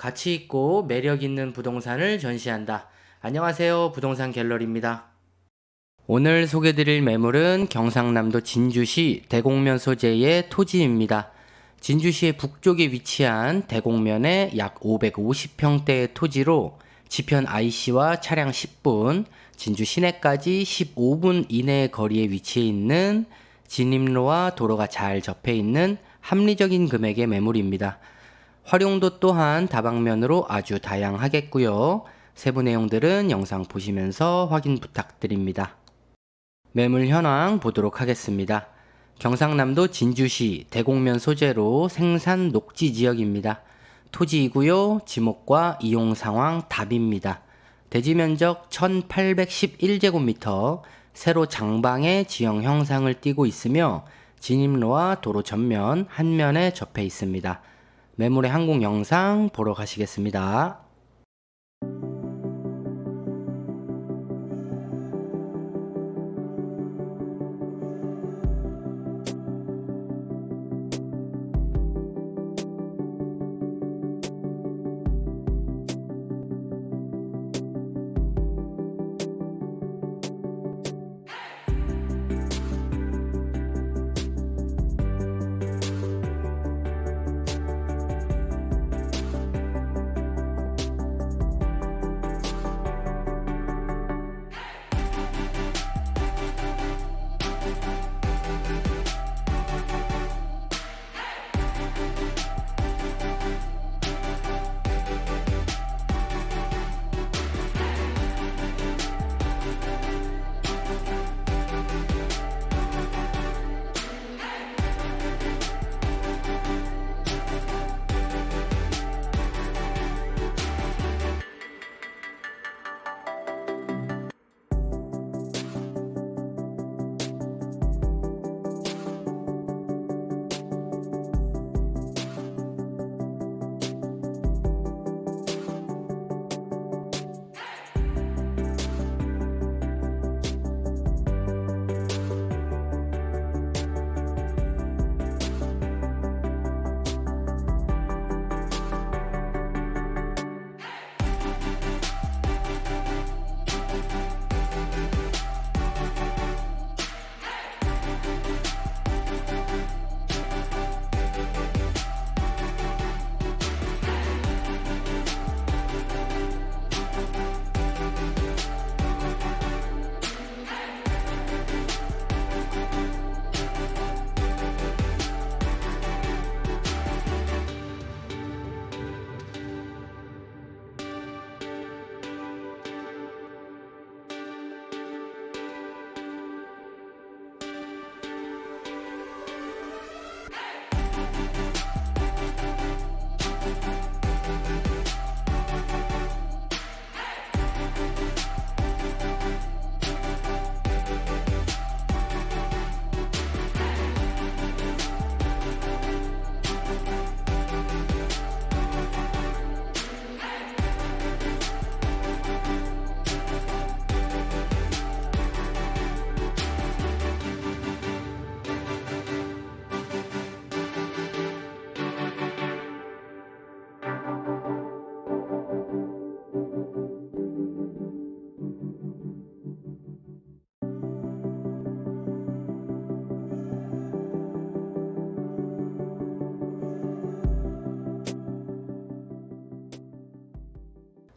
가치 있고 매력 있는 부동산을 전시한다. 안녕하세요. 부동산 갤러리입니다. 오늘 소개드릴 매물은 경상남도 진주시 대곡면 소재의 토지입니다. 진주시의 북쪽에 위치한 대곡면의 약 550평대의 토지로 지편 IC와 차량 10분, 진주 시내까지 15분 이내의 거리에 위치해 있는 진입로와 도로가 잘 접해 있는 합리적인 금액의 매물입니다. 활용도 또한 다방면으로 아주 다양하겠고요. 세부 내용들은 영상 보시면서 확인 부탁드립니다. 매물 현황 보도록 하겠습니다. 경상남도 진주시 대곡면 소재로 생산 녹지 지역입니다. 토지이고요. 지목과 이용 상황 답입니다. 대지 면적 1811제곱미터, 세로 장방의 지형 형상을 띠고 있으며 진입로와 도로 전면 한 면에 접해 있습니다. 매물의 항공 영상 보러 가시겠습니다.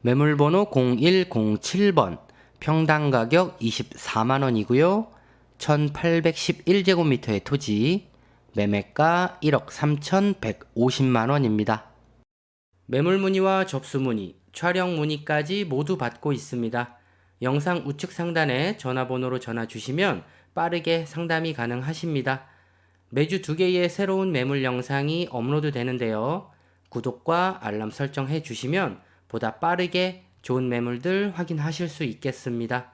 매물번호 0107번, 평당 가격 24만원이고요. 1811제곱미터의 토지, 매매가 1억 3150만원입니다. 매물 문의와 접수 문의, 촬영 문의까지 모두 받고 있습니다. 영상 우측 상단에 전화번호로 전화 주시면 빠르게 상담이 가능하십니다. 매주 두 개의 새로운 매물 영상이 업로드 되는데요. 구독과 알람 설정해 주시면 보다 빠르게 좋은 매물들 확인하실 수 있겠습니다.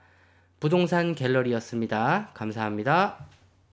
부동산 갤러리였습니다. 감사합니다.